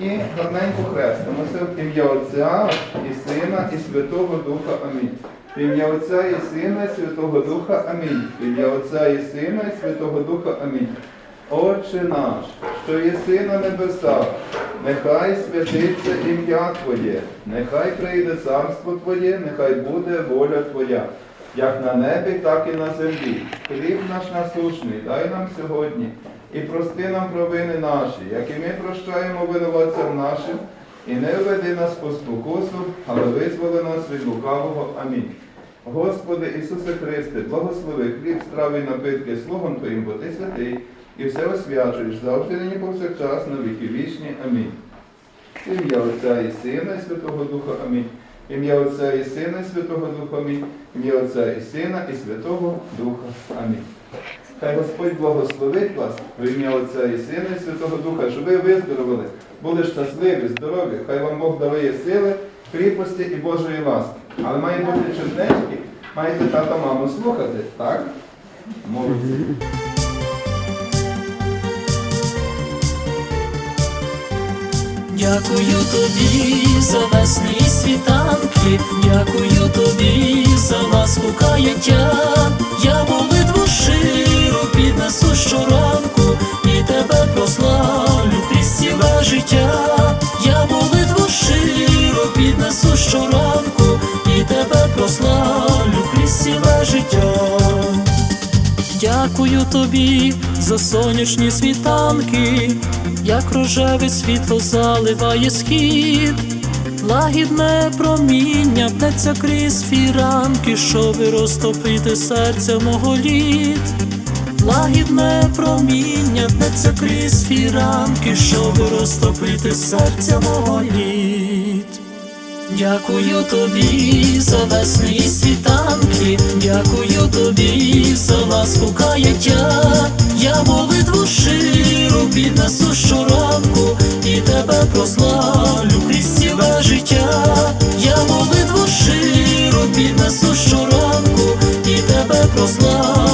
І гарненько хрестимося в ім'я Отця і Сина, і Святого Духа. Амінь. В ім'я Отця і Сина, і Святого Духа. Амінь. В ім'я Отця і Сина, і Святого Духа. Амінь. Отче наш, що єси на небесах, нехай святиться ім'я Твоє, нехай прийде царство Твоє, нехай буде воля Твоя, як на небі, так і на землі. Хліб наш насушний, дай нам сьогодні, і прости нам провини наші, як і ми прощаємо винуватцям нашим, і не введи нас по спокусу, але визволи нас від лукавого. Амінь. Господи Ісусе Христе, благослови хліб, страви і напитки слугам Твоїм, бо Ти святий, і все освячуєш завжди нині повсякчас на віки вічні. Амінь. Ім'я Отця і Сина, і Святого Духа. Амінь. Ім'я Отця і Сина, і Святого Духа. Амінь. Ім'я Отця і Сина, і Святого Духа. Амінь. Хай Господь благословить вас в ім'я Отця і Сина, і Святого Духа, щоб ви виздоровили, були щасливі, здорові. Хай вам Бог дарує сили, кріпості і Божої ласки. Але має бути чуднечки, маєте тата маму слухати, так? Молодці. Дякую тобі за весни і світанки, дякую тобі за ласку каяття. Я молитву життя. Я молитву щиро піднесу щоранку і тебе прославлю крізь ціле життя. Дякую тобі за сонячні світанки, як рожеве світло заливає схід, лагідне проміння пнеться крізь фіранки, щоби розтопити серце мого лід. Лагідне проміння пнеться крізь фіранки, щоби розтопити серця мого лід. Дякую тобі за весни і світанки, дякую тобі за ласку каяття. Я молитву щиро піднесу щоранку і тебе прославлю крізь ціле життя. Я молитву щиро піднесу щоранку і тебе прославлю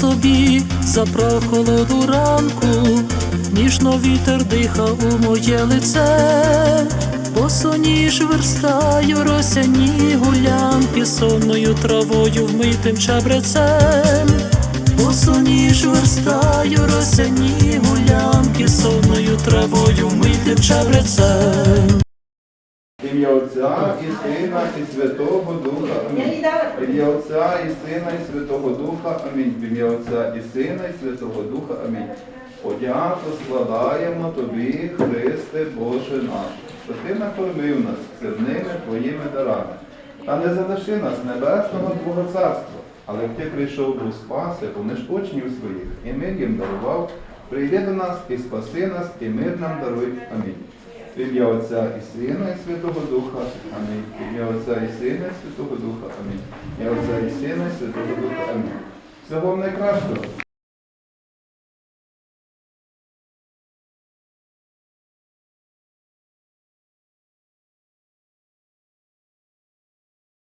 тобі за прохолоду ранку, ніжно вітер дихав у моє лице, босоніж верстаю росяні гулянки сонною травою вмитим чабрецем, босоніж верстаю росяні гулянки сонною травою вмитим чабрецем. Ім'я Отця і Сина, і Святого Духа. Амінь. В ім'я Отця і Сина, і Святого Духа. Амінь. В ім'я Отця і Сина, і Святого Духа. Амінь. Подяку складаємо Тобі, Христе Боже наш, що Ти накормив нас сирними Твоїми дарами. Та не залиши нас небесного Твого царства, але Ти прийшов у спаси, поміж учнів своїх, і мир їм дарував, прийди до нас і спаси нас, і мир нам даруй. Амінь. В ім'я Отця і Сина, і Святого Духа. Амінь. В ім'я Отця і Сина, і Святого Духа. Амінь. В ім'я Отця і Сина, і Святого Духа. Амінь. Всього вам найкращого.